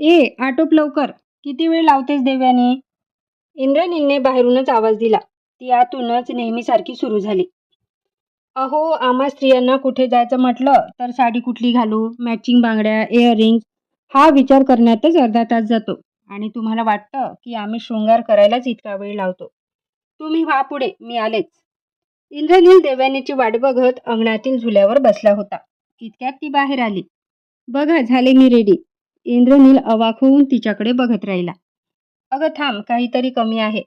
ए आटोप लवकर. किती वेळ लावतेस देव्याने? इंद्रनीलने बाहेरूनच आवाज दिला. ती आतूनच नेहमीसारखी सुरू झाली. अहो आम्हा स्त्रियांना कुठे जायचं म्हटलं? तर साडी कुठली घालू? मॅचिंग बांगड्या इयरिंग्स हा विचार करण्यातच अर्धा तास जातो. आणि तुम्हाला वाटतं की आम्ही शृंगार करायलाच इतका वेळ लावतो. तुम्ही व्हा पुढे मी आलेच. इंद्रनील देव्यानीची वाट बघत अंगणातील झुल्यावर बसला होता. इतक्यात ती बाहेर आली? बघा झाले मी रेडी इंद्रनील अवाक होऊन तिच्याकडे बघत राहिला. अगं थांब काहीतरी कमी आहे.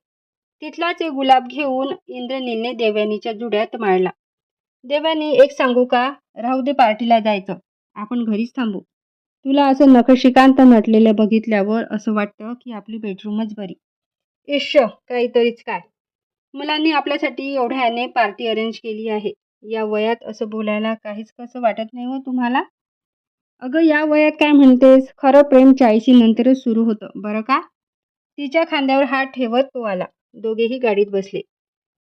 तिथलाच एक गुलाब घेऊन इंद्रनीलने देव्यानीच्या जुड्यात माळला देव्यानी एक सांगू का? राहू दे पार्टीला जायचं. आपण घरीच थांबू. तुला असं नखशिकांत नटलेलं बघितल्यावर असं वाटतं की आपली बेडरूमच बरी. इश्य काहीतरीच काय. मुलांनी आपल्यासाठी एवढ्याने पार्टी अरेंज केली आहे. या वयात असं बोलायला काहीच कसं वाटत नाही हो तुम्हाला? अगं या वयात काय म्हणतेस? खरं प्रेम चाळीशी नंतरच सुरू होतं बरं का? तिच्या खांद्यावर हात ठेवत तो आला. दोघेही गाडीत बसले.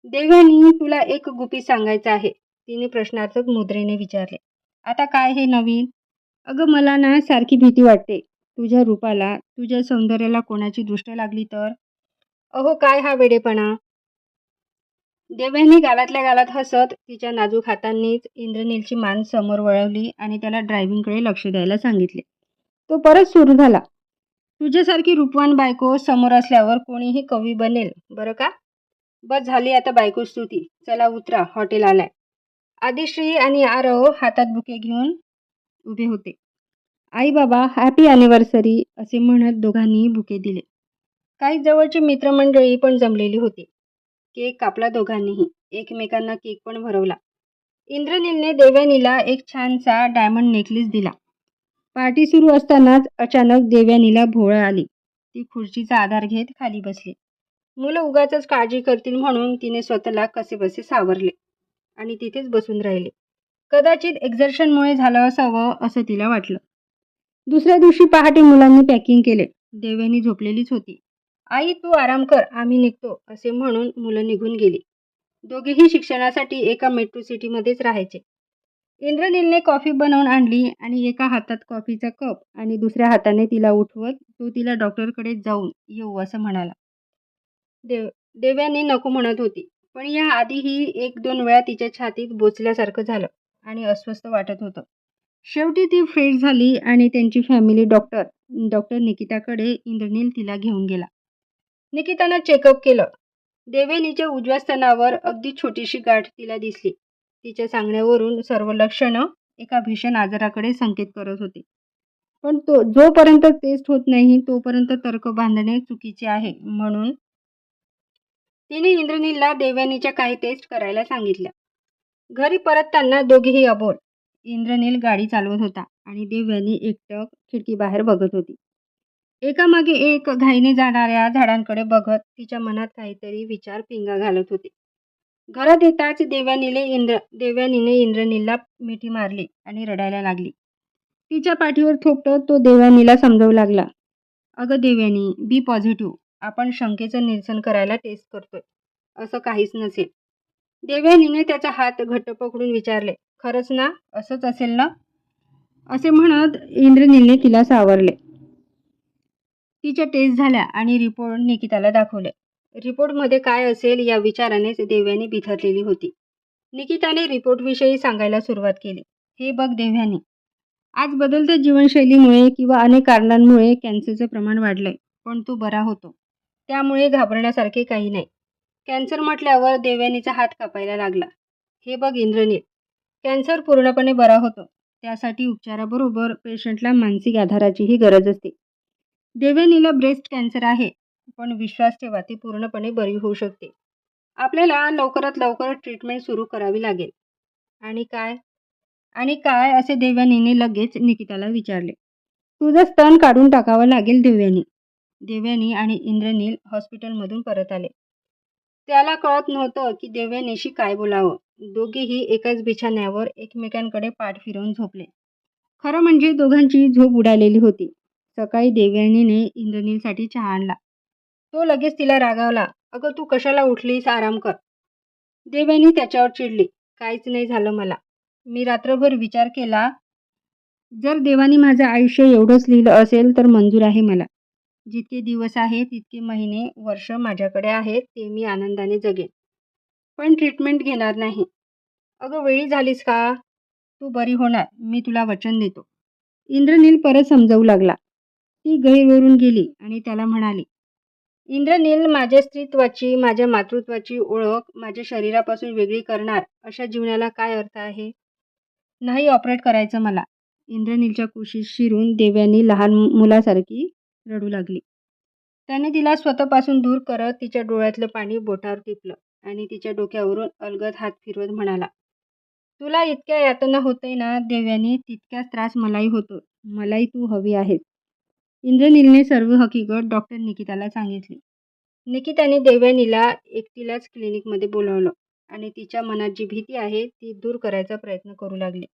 देवानी तुला एक गुपी सांगायचं आहे तिने प्रश्नार्थक मुद्रेने विचारले. आता काय हे नवीन? अगं मला ना सारखी भीती वाटते. तुझ्या रूपाला तुझ्या सौंदर्याला कोणाची दृष्ट लागली तर? अहो काय हा वेडेपणा? देव्यानी गालातल्या गालात हसत तिच्या नाजूक हातांनीच इंद्रनीलची मान समोर वळवली आणि त्याला ड्रायव्हिंगकडे लक्ष द्यायला सांगितले. तो परत सुरू झाला. तुझ्यासारखी रूपवान बायको समोर असल्यावर कोणीही कवी बनेल बरं का? बस झाली आता बायको स्तुती. चला उतरा हॉटेल आलाय. आदिश्री आणि आरव हातात बुके घेऊन उभे होते. आई बाबा हॅपी ॲनिव्हर्सरी असे म्हणत दोघांनी बुके दिले. काही जवळची मित्रमंडळी पण जमलेली होती. केक कापला दोघांनीही. एकमेकांना केक पण भरवला. इंद्रनीलने देव्यानीला एक छानसा डायमंड नेकलेस दिला. पार्टी सुरू असतानाच अचानक देव्यानीला भोळ आली. ती खुर्चीचा आधार घेत खाली बसली. मुलं उगाच काळजी करतील म्हणून तिने स्वतःला कसेबसे सावरले आणि तिथेच बसून राहिले. कदाचित एक्झर्शनमुळे झालं असावं असं तिला वाटलं. दुसऱ्या दिवशी पहाटे मुलांनी पॅकिंग केले. देव्यानी झोपलेलीच होती. आई तू आराम कर आम्ही निघतो असे म्हणून मुलं निघून गेली. दोघेही शिक्षणासाठी एका मेट्रो सिटीमध्येच राहायचे. इंद्रनीलने कॉफी बनवून आणली आणि एका हातात कॉफीचा कप आणि दुसऱ्या हाताने तिला उठवत तो तिला डॉक्टरकडे जाऊन येऊ असं म्हणाला. देव देव्यानी नको म्हणत होती पण या आधीही एक दोन वेळा तिच्या छातीत बोचल्यासारखं झालं आणि अस्वस्थ वाटत होतं. शेवटी ती फ्रेश झाली आणि त्यांची फॅमिली डॉक्टर डॉक्टर निकिताकडे इंद्रनील तिला घेऊन गेला. निकितानं चेकअप केलं. देवेनीच्या उजव्या स्तनावर अगदी छोटीशी गाठ तिला दिसली. तिच्या सांगण्यावरून सर्व लक्षणं एका भीषण आजाराकडे संकेत करत होते. पण तो जोपर्यंत टेस्ट होत नाही तोपर्यंत तर्क बांधणे चुकीचे आहे म्हणून तिने इंद्रनीलला देवयानीच्या काही टेस्ट करायला सांगितल्या. घरी परतताना दोघेही अबोल. इंद्रनील गाडी चालवत होता आणि देवयानी एकटक खिडकीबाहेर बघत होती. एकामागे एक घाईने जाणाऱ्या झाडांकडे बघत तिच्या मनात काहीतरी विचार पिंगा घालत होते. घरात येताच देव्यानीले इंद्र देव्यानीने इंद्रनीलला मिठी मारली आणि रडायला लागली. तिच्या पाठीवर थोपटत तो देव्यानीला समजावू लागला. अगं देव्यानी बी पॉझिटिव्ह आपण शंकेचं निरसन करायला टेस्ट करतोय. असं काहीच नसेल. देव्यानीने त्याचा हात घट्ट पकडून विचारले खरंच ना? असंच असेल ना? असे म्हणत इंद्रनीलने तिला सावरले. तिच्या टेस्ट झाल्या आणि रिपोर्ट निकिताला दाखवले. रिपोर्टमध्ये काय असेल या विचारानेच देव्यानी बिथरलेली होती. निकिताने रिपोर्टविषयी सांगायला सुरुवात केली. हे बघ देव्यानी. आज बदलत्या जीवनशैलीमुळे किंवा अनेक कारणांमुळे कॅन्सरचं प्रमाण वाढलंय पण तो बरा होतो. त्यामुळे घाबरण्यासारखे काही नाही. कॅन्सर म्हटल्यावर देव्यानीचा हात कापायला लागला. हे बघ इंद्रनील. कॅन्सर पूर्णपणे बरा होतो. त्यासाठी उपचाराबरोबर पेशंटला मानसिक आधाराचीही गरज असते. देव्यानीला ब्रेस्ट कॅन्सर आहे. पण विश्वास ठेवा ती पूर्णपणे बरी होऊ शकते. आपल्याला लवकरात लवकर ट्रीटमेंट सुरू करावी लागेल. आणि काय? आणि काय असे देव्यानीने लगेच निकिताला विचारले. तुझं स्तन काढून टाकावं लागेल देव्यानी देव्यानी आणि इंद्रनील हॉस्पिटलमधून परत आले. त्याला कळत नव्हतं की देव्यानीशी काय बोलावं. दोघेही एकाच बिछाण्यावर एकमेकांकडे पाठ फिरवून झोपले. खरं म्हणजे दोघांची झोप उडालेली होती. सकाळी देव्यानीने इंद्रनीलसाठी चहा आणला. तो लगेच तिला रागावला अगं तू कशाला उठलीस? आराम कर. देवयानी त्याच्यावर चिडली काहीच नाही झालं मला. मी रात्रभर विचार केला जर देवाने माझं आयुष्य एवढंच लिहिलं असेल तर मंजूर आहे मला. जितके दिवस आहेत तितके महिने वर्ष माझ्याकडे आहेत ते मी आनंदाने जगेन. पण ट्रीटमेंट घेणार नाही. अगं वेळी झालीस का? तू बरी होणार. मी तुला वचन देतो. इंद्रनील परत समजावू लागला. ती गहीवरून गेली आणि त्याला म्हणाली इंद्रनील माझ्या स्त्रीत्वाची माझ्या मातृत्वाची ओळख माझ्या शरीरापासून वेगळी करणार अशा जीवनाला काय अर्थ आहे? नाही ऑपरेट करायचं मला. इंद्रनीलच्या कुशीत शिरून देव्यानी लहान मुलासारखी रडू लागली. त्याने तिला स्वतःपासून दूर करत तिच्या डोळ्यातलं पाणी बोटावर टिपलं आणि तिच्या डोक्यावरून अलगद हात फिरवत म्हणाला तुला इतक्या यातना होते ना देव्यानी तितक्याच त्रास मलाही होतो. मलाही तू हवी आहेस. इंद्रनीलने सर्व हकीकत डॉक्टर निकिताला सांगितली. निकिताने देव्यानीला एकटीलाच क्लिनिकमध्ये बोलावलं आणि तिच्या मनात जी भीती आहे ती दूर करायचा प्रयत्न करू लागली.